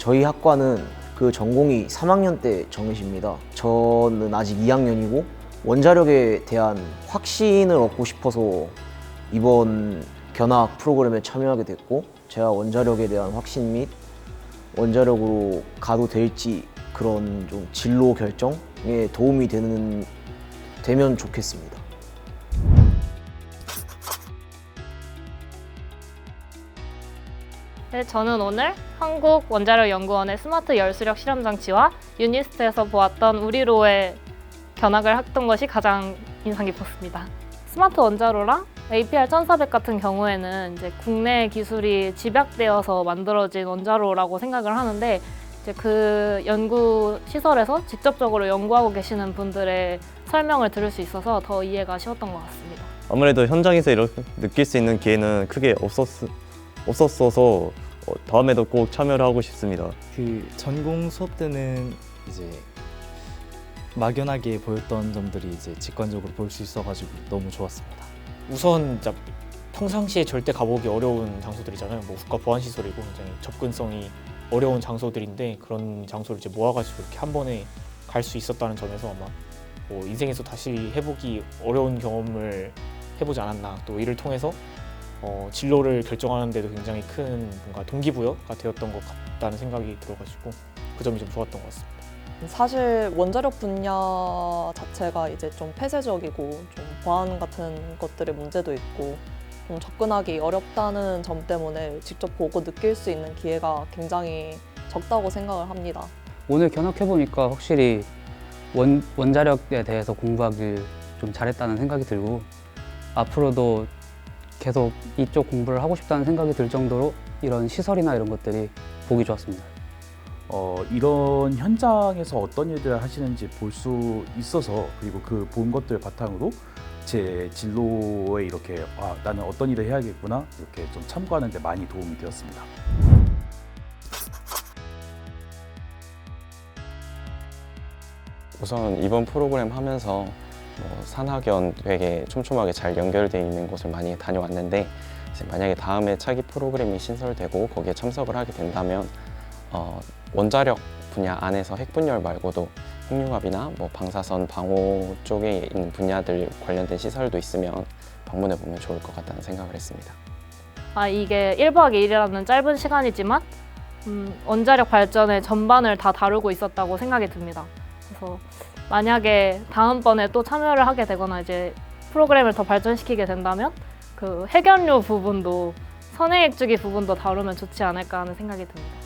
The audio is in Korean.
저희 학과는 그 전공이 3학년 때 정해집니다. 저는 아직 2학년이고 원자력에 대한 확신을 얻고 싶어서 이번 견학 프로그램에 참여하게 됐고 제가 원자력에 대한 확신 및 원자력으로 가도 될지 그런 좀 진로 결정에 도움이 되는 되면 좋겠습니다. 네, 저는 오늘 한국 원자력 연구원의 스마트 열수력 실험 장치와 유니스트에서 보았던 우리로의 견학을 했던 것이 가장 인상 깊었습니다. 스마트 원자로랑 APR 1400 같은 경우에는 이제 국내 기술이 집약되어서 만들어진 원자로라고 생각을 하는데 이제 그 연구 시설에서 직접적으로 연구하고 계시는 분들의 설명을 들을 수 있어서 더 이해가 쉬웠던 것 같습니다. 아무래도 현장에서 이렇게 느낄 수 있는 기회는 크게 없었, 없었어서 어, 다음에도 꼭 참여를 하고 싶습니다. 그 전공 수업 때는 이제 막연하게 보였던 점들이 이제 직관적으로 볼 수 있어가지고 너무 좋았습니다. 우선 진짜 평상시에 절대 가보기 어려운 장소들이잖아요. 뭐 국가 보안 시설이고 굉장히 접근성이 어려운 장소들인데 그런 장소를 이제 모아가지고 이렇게 한 번에 갈 수 있었다는 점에서 아마 뭐 인생에서 다시 해보기 어려운 경험을 해보지 않았나. 또 이를 통해서 어, 진로를 결정하는 데도 굉장히 큰 뭔가 동기부여가 되었던 것 같다는 생각이 들어가지고 그 점이 좀 좋았던 것 같습니다. 사실 원자력 분야 자체가 이제 좀 폐쇄적이고 좀 보안 같은 것들의 문제도 있고 좀 접근하기 어렵다는 점 때문에 직접 보고 느낄 수 있는 기회가 굉장히 적다고 생각을 합니다. 오늘 견학해 보니까 확실히 원, 원자력에 대해서 공부하길 좀 잘했다는 생각이 들고 앞으로도 계속 이쪽 공부를 하고 싶다는 생각이 들 정도로 이런 시설이나 이런 것들이 보기 좋았습니다. 어, 이런 현장에서 어떤 일들을 하시는지 볼 수 있어서 그리고 그 본 것들 바탕으로 제 진로에 이렇게 아, 나는 어떤 일을 해야겠구나 이렇게 좀 참고하는 데 많이 도움이 되었습니다. 우선 이번 프로그램 하면서 뭐 산학연 되게 촘촘하게 잘 연결되어 있는 곳을 많이 다녀왔는데 만약에 다음에 차기 프로그램이 신설되고 거기에 참석을 하게 된다면 어, 원자력 분야 안에서 핵분열 말고도 핵융합이나 뭐 방사선 방호 쪽에 있는 분야들 관련된 시설도 있으면 방문해 보면 좋을 것 같다는 생각을 했습니다. 아 이게 1박 2일이라는 짧은 시간이지만 음, 원자력 발전의 전반을 다 다루고 있었다고 생각이 듭니다. 그래서 만약에 다음번에 또 참여를 하게 되거나 이제 프로그램을 더 발전시키게 된다면 그 핵연료 부분도 선행핵 주기 부분도 다루면 좋지 않을까 하는 생각이 듭니다.